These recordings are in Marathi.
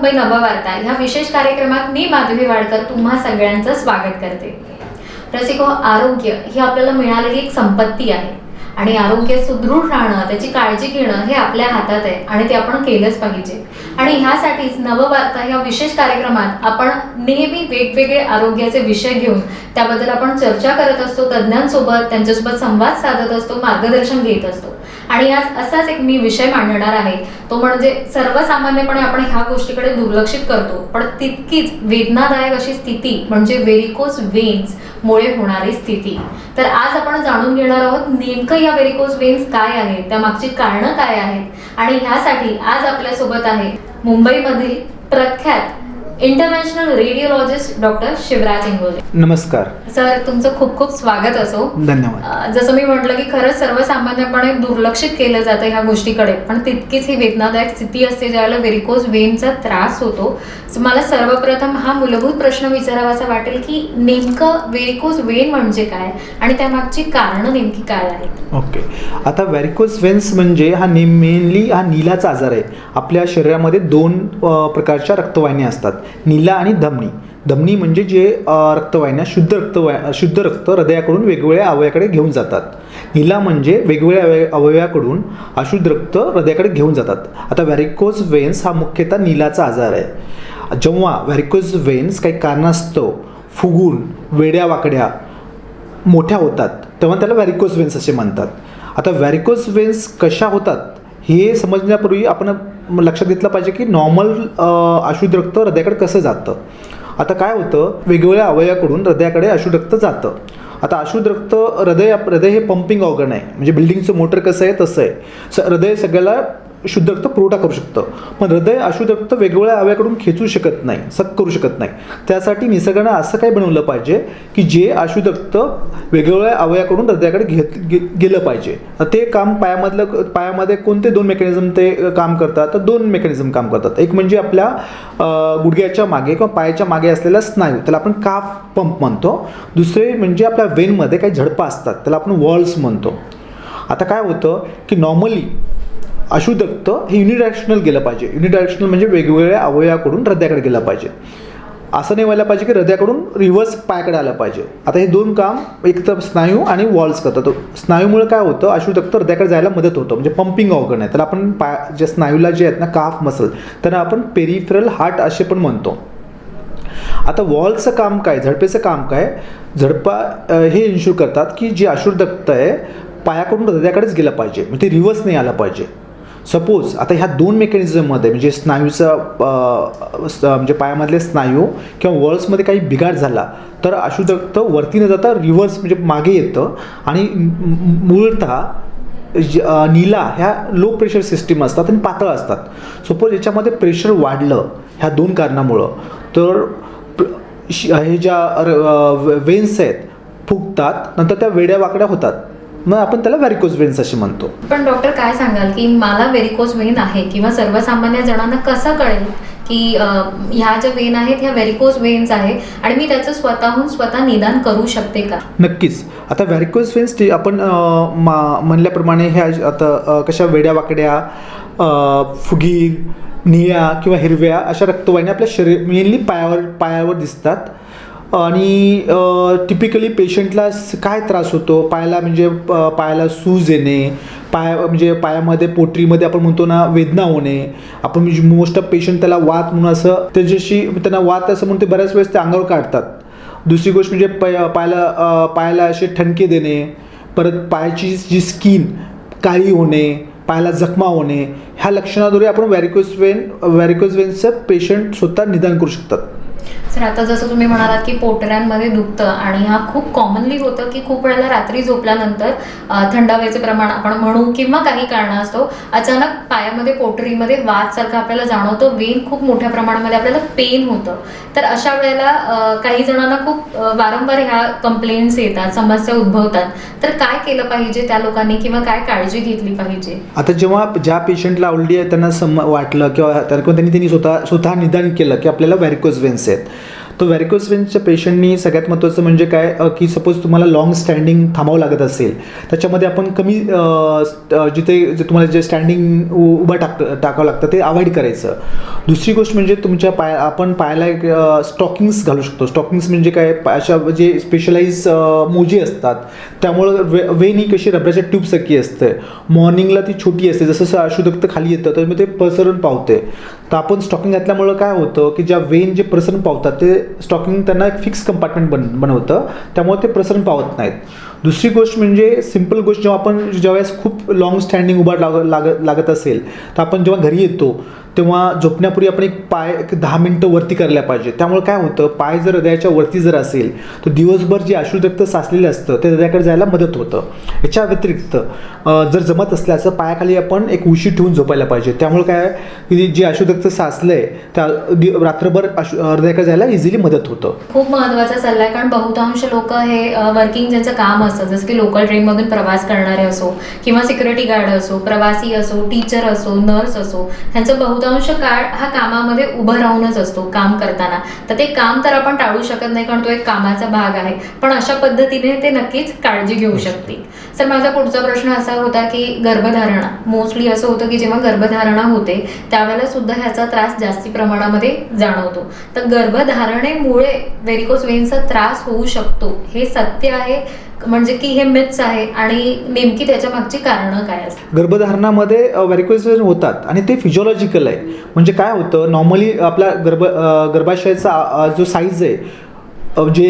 मुंबई नववार्ता ह्या विशेष कार्यक्रमात मी माधवी वाडकर तुम्हा सगळ्यांचं स्वागत करते. रसिको आरोग्य ही आपल्याला मिळालेली एक संपत्ती आहे आणि आरोग्य सुदृढ राहणं त्याची काळजी घेणं हे आपल्या हातात आहे आणि ते आपण केलंच पाहिजे. आणि ह्यासाठीच नववार्ता ह्या विशेष कार्यक्रमात आपण नेहमी वेगवेगळे आरोग्याचे विषय घेऊन त्याबद्दल आपण चर्चा करत असतो तज्ज्ञांसोबत त्यांच्यासोबत संवाद साधत असतो मार्गदर्शन घेत असतो. आणि आज असाच एक मी विषय मांडणार आहे. तो म्हणजे सर्वसामान्यपणे आपण ह्या गोष्टीकडे दुर्लक्षित करतो पण तितकीच वेदनादायक अशी स्थिती म्हणजे व्हेरिकोज वेन्स मुळे होणारी स्थिती. तर आज आपण जाणून घेणार आहोत नेमकं या व्हेरिकोज वेन्स काय आहे त्या मागची कारणं काय आहेत? आणि ह्यासाठी आज आपल्यासोबत आहे मुंबईमधील प्रख्यात international radiologist doctor Shivraj Ingole नमस्कार. सर तुमचं खूप खूप स्वागत असो. धन्यवाद. जसं मी म्हटलं की खरंच सर्वसामान्यपणे दुर्लक्षित केलं जातं ह्या गोष्टीकडे पण तितकीच ही वेदनादायक स्थिती असते ज्यावेळेला व्हेरिकोज वेनचा त्रास होतो. मला सर्वप्रथम हा मूलभूत प्रश्न विचारावासा वाटेल की नेमकं व्हेरिकोज वेन म्हणजे काय आणि त्यामागची कारणं नेमकी काय आहेत? ओके. आता व्हॅरिकोज वेन्स म्हणजे हा मेनली हा नीलाचा आजार आहे. आपल्या शरीरामध्ये दोन प्रकारच्या रक्तवाहिन्या असतात. नीला आणि धमनी. धमनी म्हणजे जे रक्तवाहिन्या शुद्ध रक्तवाह शुद्ध रक्त हृदयाकडून वेगवेगळ्या अवयवाकडे घेऊन जातात. नीला म्हणजे वेगवेगळ्या अवय अवयवाकडून अशुद्ध रक्त हृदयाकडे घेऊन जातात. आता व्हॅरिकोज वेन्स हा मुख्यतः नीलाचा आजार आहे. जेव्हा व्हॅरिकोज वेन्स काही कारणास्तव फुगून वेड्या वाकड्या मोठ्या होतात तेव्हा त्याला व्हॅरिकोज वेन्स असे म्हणतात. आता व्हॅरिकोज वेन्स कशा होतात हे समजण्यापूर्वी आपण लक्षात घेतलं पाहिजे की नॉर्मल अशुद्ध रक्त हृदयाकडे कसं जातं? आता काय होतं? वेगवेगळ्या अवयवाकडून हृदयाकडे अशुद्ध रक्त जातं. आता अशुद्ध रक्त हृदय हृदय हे पंपिंग ऑर्गन आहे. म्हणजे बिल्डिंगचं मोटर कसं आहे तसं आहे. स हृदय सगळ्याला शुद्ध रक्त पुरवठा करू शकतं. पण हृदय अशुद्ध रक्त वेगवेगळ्या अवयाकडून खेचू शकत नाही सक करू शकत नाही. त्यासाठी निसर्गानं असं काय बनवलं पाहिजे की जे अशुद्ध रक्त वेगवेगळ्या अवयाकडून हृदयाकडे घेत गे- गेलं पाहिजे. ते काम पायामधलं पायामध्ये कोणते दोन मेकॅनिझम ते काम करतात? तर दोन मेकॅनिझम काम करतात. एक म्हणजे आपल्या गुडघ्याच्या मागे किंवा पायाच्या मागे असलेला स्नायू त्याला आपण काफ पंप म्हणतो. दुसरे म्हणजे आपल्या वेनमध्ये काही झडपा असतात त्याला आपण वॉल्स म्हणतो. आता काय होतं की नॉर्मली अशुदक्त हे युनिडायरेक्शनल गेलं पाहिजे. युनिडायरेक्शनल म्हणजे वेगवेगळ्या अवयवाकडून हृदयाकडे गेलं पाहिजे. असं नाही व्हायला पाहिजे की हृदयाकडून रिव्हर्स पायाकडे आलं पाहिजे. आता हे दोन काम एक तर स्नायू आणि वॉल्स करतात. स्नायूमुळे काय होतं? अशुदक्त हृदयाकडे जायला मदत होतं. म्हणजे पंपिंग ऑर्गन आहे. त्याला आपण पाय जे स्नायूला जे आहेत ना काफ मसल त्यांना आपण पेरिफरल हार्ट असे पण म्हणतो. आता वॉलचं काम काय? झडपेचं काम काय? झडपा हे इन्शुअर करतात की जे अशुद्ध आहे पायाकडून हृदयाकडेच गेलं पाहिजे. म्हणजे ते रिव्हर्स नाही आलं पाहिजे. सपोज आता ह्या दोन मेकॅनिझममध्ये म्हणजे स्नायूचा म्हणजे पायामधले स्नायू किंवा वर्ल्ड्समध्ये काही बिघाड झाला तर अशुद्ध रक्त वरती न जाता रिव्हर्स म्हणजे मागे येतं आणि मूळतः नीला ह्या लो प्रेशर सिस्टीम असतात आणि पातळ असतात. सपोज याच्यामध्ये प्रेशर वाढलं ह्या दोन कारणामुळं तर श- हे ज्या वेन्स आहेत फुगतात नंतर त्या वेड्या वाकड्या होतात. मग आपण त्याला व्हॅरिकोज वेन्स असे म्हणतो. पण डॉक्टर काय सांगाल की मला व्हेरिकोज वेन आहे किंवा सर्वसामान्य जणांना कसं कळेल की ह्या ज्या वेन आहेत ह्या व्हेरिकोज वेन्स आहे आणि मी त्याचं स्वतःहून स्वतः निदान करू शकते का? नक्कीच. आता व्हॅरिकोज वेन्स आपण म्हणल्याप्रमाणे ह्या आता कशा वेड्या वाकड्या फुगीर निळ्या किंवा हिरव्या अशा रक्तवाहिन्या आपल्या शरीर मेनली पायावर पायावर दिसतात. आणि टिपिकली पेशंटला काय त्रास होतो? पायाला म्हणजे प- पायाला सूज येणे पाया म्हणजे पायामध्ये पोटरीमध्ये आपण म्हणतो ना वेदना होणे. आपण म्हणजे मोस्ट ऑफ पेशंट त्याला वात म्हणून असं त्याच्याशी त्यांना वात असं म्हणून ते बऱ्याच वेळेस ते अंगावर काढतात. दुसरी गोष्ट म्हणजे पाय पायाला पायाला असे ठणके देणे परत पायाची जी स्किन काळी होणे पायाला जखमा होणे ह्या लक्षणाद्वारे आपण व्हॅरिकोस वेन व्हॅरिकोस वेनचं पेशंट स्वतः निदान करू शकतात. सर आता जसं तुम्ही म्हणालात की पोटऱ्यांमध्ये दुखतं आणि हा खूप कॉमनली होतं की खूप वेळेला रात्री झोपल्यानंतर अं, थंड हवेचे प्रमाण आपण म्हणू किंवा काही कारणास्तव अचानक पायामध्ये पोटरीमध्ये वादसारखं आपल्याला जाणवतो वेन खूप मोठ्या प्रमाणामध्ये आपल्याला पेन होतं. तर अशा वेळेला काही जणांना खूप वारंवार ह्या कंप्लेंट्स येतात समस्या उद्भवतात. तर काय केलं पाहिजे त्या लोकांनी किंवा काय काळजी घेतली पाहिजे? आता जेव्हा ज्या पेशंटला ऑलरेडी त्यांना सम वाटलं किंवा किंवा त्यांनी त्यांनी स्वतः स्वतः निदान केलं की आपल्याला व्हॅरिकोज वेन्स आहेत. तो व्हॅरिकोस वेन्सच्या पेशंटनी सगळ्यात महत्त्वाचं म्हणजे काय? की सपोज तुम्हाला लॉंग स्टँडिंग थांबावं लागत असेल त्याच्यामध्ये आपण कमी जिथे जे तुम्हाला जे स्टँडिंग उभं टाक टाकावं लागतं ते अवॉइड करायचं. दुसरी गोष्ट म्हणजे तुमच्या पाय आपण पायाला एक स्टॉकिंग्स घालू शकतो. स्टॉकिंग्स म्हणजे काय? अशा जे स्पेशलाइज मोजे असतात त्यामुळं वे वेन ही कशी रबराच्या ट्यूबसारखी असते. मॉर्निंगला ती छोटी असते. जसं अशुदक्त खाली येतं तर मग ते पसरून पावते. तर आपण स्टॉकिंग घातल्यामुळं काय होतं की ज्या वेन जे प्रसरण पावतात ते स्टॉकिंग त्यांना एक फिक्स कंपार्टमेंट बन बनवतं. त्यामुळे ते प्रसरण पावत नाहीत. दुसरी गोष्ट म्हणजे सिंपल गोष्ट जेव्हा आपण ज्यावेळेस खूप लॉंग स्टँडिंग उभा लाग लागत लागत असेल तर आपण जेव्हा घरी येतो तेव्हा झोपण्यापूर्वी आपण एक पाय एक दहा मिनटं वरती करायला पाहिजे. त्यामुळे काय होतं पाय जर हृदयाच्या वरती जर असेल तर दिवसभर जे अशुद्ध साचलेलं असतं ते हृदयाकडे जायला मदत होतं. याच्या व्यतिरिक्त जर जमत असल्याचं पायाखाली आपण एक उशी ठेवून झोपायला पाहिजे. त्यामुळे काय की जे अशुद्ध साचलं आहे त्या रात्रभर हृदयाकडे जायला इझिली मदत होतं. खूप महत्त्वाचा सल्ला आहे कारण बहुतांश लोक हे वर्किंग ज्यांचं काम असतं जसं की लोकल ट्रेनमधून प्रवास करणारे असो किंवा सिक्युरिटी गार्ड असो प्रवासी असो टीचर असो नर्स असो ह्यांचं बहुतांश काळ हा कामामध्ये उभं राहूनच असतो काम करताना. तर ते काम तर आपण टाळू शकत नाही कारण तो एक कामाचा भाग आहे. पण अशा पद्धतीने ते नक्कीच काळजी घेऊ शकतील. सर माझा पुढचा प्रश्न असा होता की गर्भधारणा. मोस्टली असं होतं की जेव्हा गर्भधारणा होते त्यावेळेला सुद्धा ह्याचा त्रास जास्ती प्रमाणामध्ये जाणवतो. तर गर्भधारणेमुळे व्हेरिकोस वेन्सचा त्रास होऊ शकतो हे सत्य आहे. म्हणजे की हे मिथ्स आहे आणि नेमकी त्याच्या मागची कारणं काय असतात? गर्भधारणामध्ये व्हॅरिकोज होतात आणि ते फिजिओलॉजिकल आहे. म्हणजे काय होतं नॉर्मली आपला गर्भ गर्भाशयाचा जो साईज आहे जे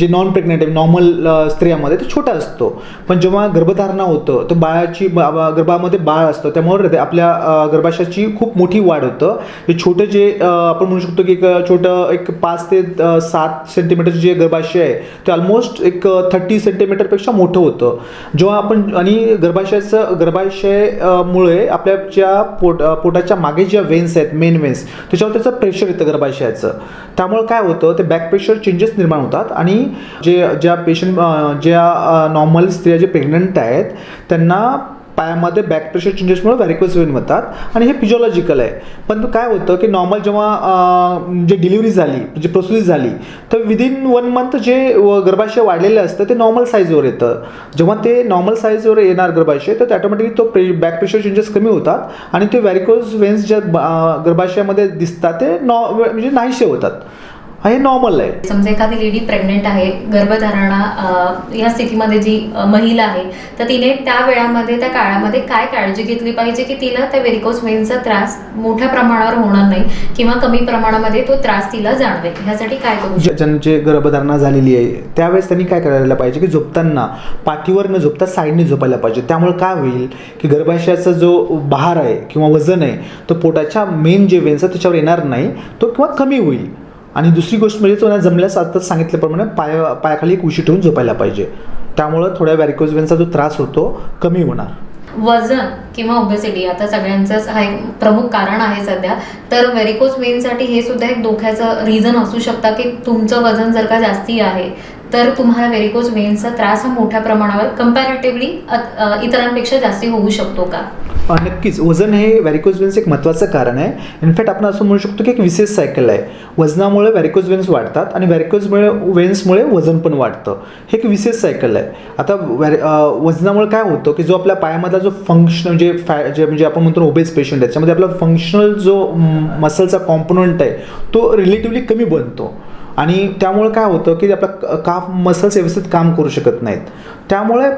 जे नॉन प्रेग्नेंट आहे नॉर्मल स्त्रियामध्ये तो छोटा असतो. पण जेव्हा गर्भधारणा होतं तर बाळाची बा- बा- गर्भामध्ये बाळ असतं त्यामुळे आपल्या गर्भाशयाची खूप मोठी वाढ होतं. हे छोटं जे आपण म्हणू शकतो की एक छोटं एक पाच ते सात सेंटीमीटर जे गर्भाशय आहे ते ऑलमोस्ट एक थर्टी सेंटीमीटरपेक्षा मोठं होतं. जेव्हा आपण आणि गर्भाशयाचं गर्भाशयामुळे आपल्या ज्या पोट पोटाच्या मागे ज्या वेन्स आहेत मेन वेन्स त्याच्यावर त्याचं प्रेशर येतं गर्भाशयाचं. त्यामुळे काय होतं ते बॅक प्रेशर चेंजेस निर्माण होतात आणि जे ज्या पेशंट ज्या नॉर्मल स्त्रिया जे प्रेग्नंट आहेत त्यांना पायामध्ये बॅक प्रेशर चेंजेसमुळे व्हॅरिकोज वेन होतात आणि हे फिजिओलॉजिकल आहे. पण काय होतं की नॉर्मल जेव्हा जे डिलिव्हरी झाली म्हणजे प्रोसिजर झाली तर विदिन वन मंथ जे गर्भाशय वाढलेलं असतं ते नॉर्मल साईजवर येतं. जेव्हा ते नॉर्मल साईजवर येणार गर्भाशय तर ऑटोमॅटिकली तो प्रे बॅक प्रेशर चेंजेस कमी होतात आणि ते व्हॅरिकोज वेन्स ज्या गर्भाशयामध्ये दिसतात ते नॉ म्हणजे नाहीसे होतात. हे नॉर्मल आहे. समजा एखादी लेडी प्रेग्नेंट आहे गर्भधारणा या स्थितीमध्ये जी महिला आहे तर तिने त्या वेळामध्ये त्या काळामध्ये काय काळजी घेतली पाहिजे की तिला त्या व्हेरिकोस वेनचा त्रास मोठ्या प्रमाणावर होणार नाही किंवा कमी प्रमाणामध्ये तो त्रास तिला जाणवेल? ह्यासाठी काय करू ज्यांचे गर्भधारणा झालेली आहे त्यावेळेस त्यांनी काय करायला पाहिजे की झोपताना पाठीवर न झोपता साईडने झोपायला पाहिजे. त्यामुळे काय होईल की गर्भाशयाचा जो भार आहे किंवा वजन आहे तो पोटाच्या मेन जे वेन्स आहे त्याच्यावर येणार नाही तो किंवा कमी होईल. आणि दुसरी गोष्ट म्हणजे तुम्हाला जमल्यास आता सांगितल्याप्रमाणे पाय पायाखाली एक उशी ठेवून झोपायला पाहिजे. त्यामुळं थोड्या व्हॅरिकोज वेन्सचा जो त्रास होतो कमी होणार. वजन किंवा ओबेसिटी आता सगळ्यांचंच हा एक प्रमुख कारण आहे सध्या. तर व्हेरिकोस वेनसाठी हे सुद्धा एक धोक्याचं रिझन असू शकतं की तुमचं वजन जर का जास्ती आहे तर तुम्हाला वेरिकोज वेन्सचा त्रास हा मोठ्या प्रमाणावर कम्पॅरेटिव्हली इतरांपेक्षा जास्ती होऊ शकतो का? नक्कीच. वजन हे व्हॅरिकोज वेन्स एक महत्त्वाचं कारण आहे. इनफॅक्ट आपण असं म्हणू शकतो की एक विशेष सायकल आहे. वजनामुळे व्हॅरिकोज वेन्स वाढतात आणि व्हॅरिकोजमुळे वेन्समुळे वजन पण वाढतं. हे एक विशेष सायकल आहे. आता व्हॅरि वजनामुळे काय होतं की जो आपल्या पायामधला जो फंक्शन जे फॅ जे म्हणजे आपण म्हणतो ओबेस पेशंट आहे त्याच्यामध्ये आपला फंक्शनल जो मसलचा कॉम्पोनंट आहे तो रिलेटिव्हली कमी बनतो. आणि त्यामुळे काय होतं की आपला काफ मसल्स व्यवस्थित काम करू शकत नाहीत. त्यामुळे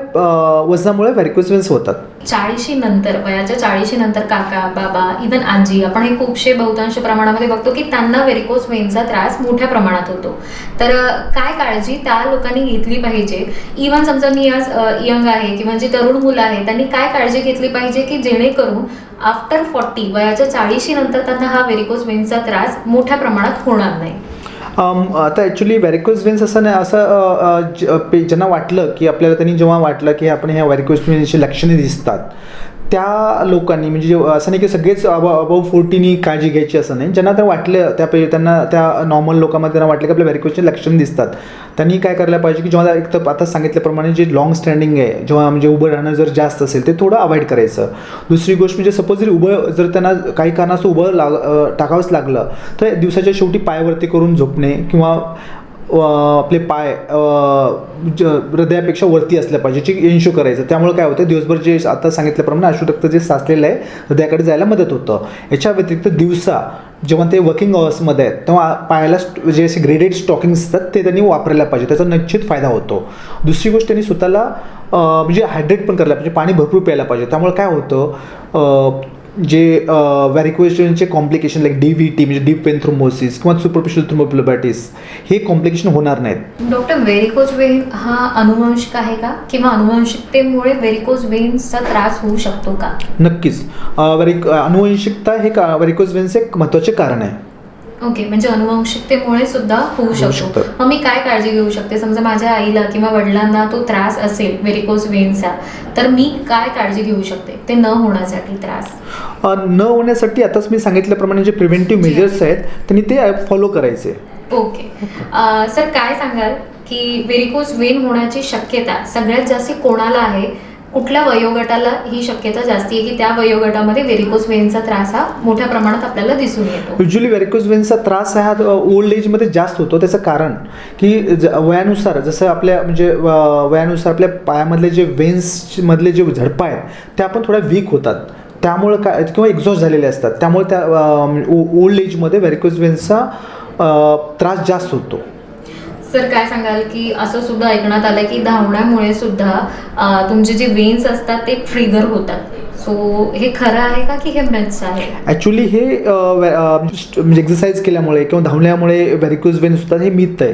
वजनामुळे व्हॅरिकोज होतात. चाळीशी नंतर वयाच्या चाळीशी नंतर काका बाबा इवन आजी आपण हे खूपशे बहुतांश प्रमाणामध्ये बघतो की त्यांना व्हेरिकोस वेनचा त्रास मोठ्या प्रमाणात होतो. तर काय काळजी त्या लोकांनी घेतली पाहिजे? इवन समजा मी आज यंग आहे किंवा जी तरुण मुलं आहे त्यांनी काय काळजी घेतली पाहिजे की जेणेकरून आफ्टर फॉर्टी वयाच्या चाळीशी नंतर त्यांना हा व्हेरिकोस वेनचा त्रास मोठ्या प्रमाणात होणार नाही? आता ॲक्च्युली व्हॅरिकोज वेन्स असं नाही असं पे- ज्यांना वाटलं की आपल्याला त्यांनी जेव्हा वाटलं की आपण ह्या व्हॅरिकोज वेन्सची लक्षणे दिसतात त्या लोकांनी म्हणजे असं नाही की सगळेच अबाव फोर्टीनी काळजी घ्यायची असं नाही. ज्यांना तर वाटलं त्या पे- त्यांना त्या नॉर्मल लोकांमध्ये त्यांना वाटलं की आपल्या व्हेरिकोजचे लक्षण दिसतात. त्यांनी काय करायला पाहिजे की जेव्हा एक तर आता सांगितल्याप्रमाणे जे लॉंग स्टँडिंग आहे जेव्हा म्हणजे उभं राहणं जर जास्त असेल ते थोडं अवॉइड करायचं. दुसरी गोष्ट म्हणजे सपोज जरी उभं जर त्यांना काही कारणास्तव उभं लाग टाकावंच लागलं तर दिवसाच्या शेवटी पायावरती करून झोपणे किंवा आपले पाय ज- हृदयापेक्षा वरती असल्या पाहिजे जे एन्शो करायचं. त्यामुळे काय होतं दिवसभर जे आता सांगितल्याप्रमाणे अशुरक्त जे साचलेलं आहे हृदयाकडे जायला मदत होतं. याच्या व्यतिरिक्त दिवसा जेव्हा ते वर्किंग अवर्समध्ये आहेत तेव्हा पायाला जे असे ग्रेडेड स्टॉकिंग्स असतात ते त्यांनी वापरायला पाहिजे. त्याचा निश्चित फायदा होतो. दुसरी गोष्ट त्यांनी स्वतःला म्हणजे हायड्रेट पण करायला पाहिजे. पाणी भरपूर प्यायला पाहिजे. त्यामुळे काय होतं जे व्हॅरिक्वेशनचे complication like D V T म्हणजे डीप पेन थ्रोमोसिस किंवा सुपरफिशियल थ्रोमोप्लोबॅटिस हे कॉम्प्लिकेशन होणार नाहीत. डॉक्टर व्हेरिकोज वेन हा अनुवंशिक आहे का? किंवा अनुवंशिकतेमुळे व्हेरिकोज वेन्सचा त्रास होऊ शकतो का? नक्कीच. वॅरिक अनुवंशिकता हे का व्हॅरिकोज वेन्स एक महत्त्वाचे कारण आहे. ओके म्हणजे अनुवंशिकतेमुळे सुद्धा होऊ शकतो. शकतं. मग मी काय काळजी घेऊ शकते? समजा माझ्या आईला किंवा वडिलांना तो त्रास असेल व्हेरिकोज वेन्सचा तर मी काय काळजी घेऊ शकते? ते न होण्यासाठी त्रास. अ, न होण्यासाठी आताच मी सांगितल्याप्रमाणे जे प्रिव्हेंटिव्ह मेजर्स आहेत त्यांनी ते फॉलो करायचे. ओके अं, सर काय सांगाल? की व्हेरिकोज वेन होण्याची शक्यता सगळ्यात जास्ती कोणाला आहे? कुठल्या वयोगटाला ही शक्यता जास्ती आहे की त्या वयोगटामध्ये व्हेरिकोज वेनचा त्रास हा मोठ्या प्रमाणात आपल्याला दिसून येतो? युजली व्हॅरिकोज वेन्सचा त्रास हा ओल्ड एजमध्ये जास्त होतो. त्याचं कारण की ज- वयानुसार जसं आपल्या म्हणजे वयानुसार आपल्या पायामधले जे वेन्समधले जे झडपा आहेत त्या पण थोड्या वीक होतात. त्यामुळं काय किंवा एक्झॉस्ट झालेले असतात. त्यामुळे त्या ओल्ड एजमध्ये व्हॅरिकोज वेन्सचा त्रास जास्त होतो. सर काय सांगाल की असं सुद्धा ऐकण्यात आलं की धावण्यामुळे सुद्धा तुमचे जे वेन्स असतात ते ट्रिगर होतात. सो हे खरं आहे का की हे मेन्स आहे? ॲक्च्युली हे म्हणजे एक्सरसाइज केल्यामुळे किंवा धावल्यामुळे व्हॅरिकोज वेन्स होतात हे मिथ आहे.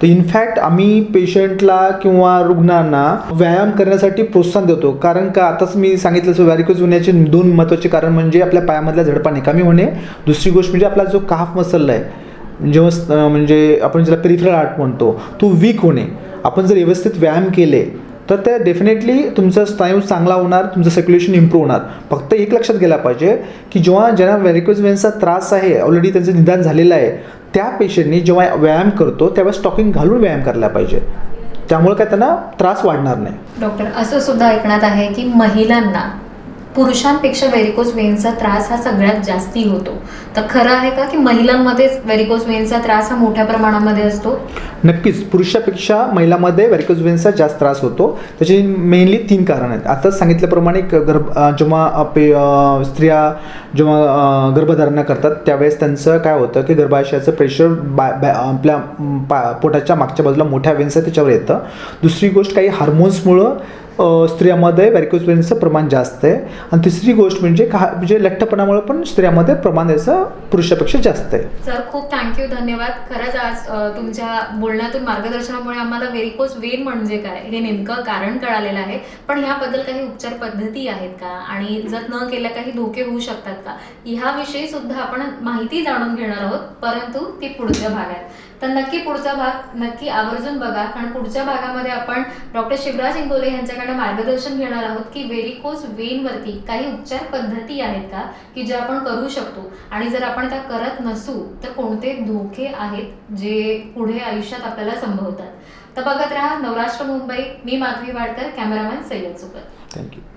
तर इनफॅक्ट आम्ही पेशंटला किंवा रुग्णांना व्यायाम करण्यासाठी प्रोत्साहन देतो. कारण का आताच मी सांगितलं असं व्हॅरिकोज होण्याचे दोन महत्त्वाचे कारण म्हणजे आपल्या पायामधल्या झडपाने कमी होणे दुसरी गोष्ट म्हणजे आपला जो काफ मसल आहे म्हणजे जेव्हा म्हणजे आपण ज्याला पेरिफेरल आर्ट म्हणतो तो वीक होणे. आपण जर व्यवस्थित व्यायाम केले तर ते डेफिनेटली तुमचा स्नायू चांगला होणार तुमचं सर्क्युलेशन इम्प्रूव्ह होणार. फक्त एक लक्षात गेला पाहिजे की जेव्हा ज्यांना व्हॅरिकोज वेन्सचा त्रास आहे ऑलरेडी त्यांचं निदान झालेलं आहे त्या पेशंटनी जेव्हा व्यायाम करतो तेव्हा स्टॉकिंग घालून व्यायाम करायला पाहिजे. त्यामुळे काय त्यांना त्रास वाढणार नाही. डॉक्टर असं सुद्धा ऐकण्यात आहे की महिलांना पुरुषांपेक्षा व्हेरिकोज वेन्सचा त्रास हा सगळ्यात जास्ती होतो. तर खरं आहे का की महिलांमध्येच व्हेरिकोज वेन्सचा त्रास हा मोठ्या प्रमाणामध्ये असतो? नक्कीच पुरुषापेक्षा महिलामध्ये व्हॅरिकोज वेन्सचा जास्त त्रास होतो. त्याची मेनली तीन कारण आहेत. आताच सांगितल्याप्रमाणे क- गर्भ जेव्हा पे स्त्रिया जेव्हा गर्भधारणा करतात त्यावेळेस त्यांचं काय होतं की गर्भाशयाचं प्रेशर बा आपल्या पा पोटाच्या मागच्या बाजूला मोठ्या वेन्स आहे त्याच्यावर येतं. दुसरी गोष्ट काही हार्मोन्समुळं स्त्रियामध्ये व्हॅरिकोज वेन्सचं प्रमाण जास्त आहे. आणि तिसरी गोष्ट म्हणजे का म्हणजे लठ्ठपणामुळे पण स्त्रियामध्ये प्रमाण याचं पुरुषापेक्षा जास्त आहे. सर खूप थँक्यू धन्यवाद. खरंच आज तुमच्या बोल बोलण्यातून मार्गदर्शनामुळे आम्हाला व्हेरिकोज वेन म्हणजे काय हे नेमकं कारण कळालेलं आहे. पण ह्याबद्दल काही उपचार पद्धती आहेत का? आणि जर न केल्या काही धोके होऊ शकतात का? ह्याविषयी सुद्धा आपण माहिती जाणून घेणार आहोत. परंतु ती पुढच्या भागात. तर नक्की पुढचा भाग नक्की आवर्जून बघा. कारण पुढच्या भागामध्ये आपण डॉक्टर शिवराज इंगोले यांच्याकडे मार्गदर्शन घेणार आहोत की वेरिकोज वेनवरती काही उपचार पद्धती आहेत का की ज्या आपण करू शकतो. आणि जर आपण त्या करत नसू तर कोणते धोके आहेत जे पुढे आयुष्यात आपल्याला संभवतात. तर बघत राहा नवराष्ट्र मुंबई मी Madhavi Wadkar cameraman Sayyad Sukar thank you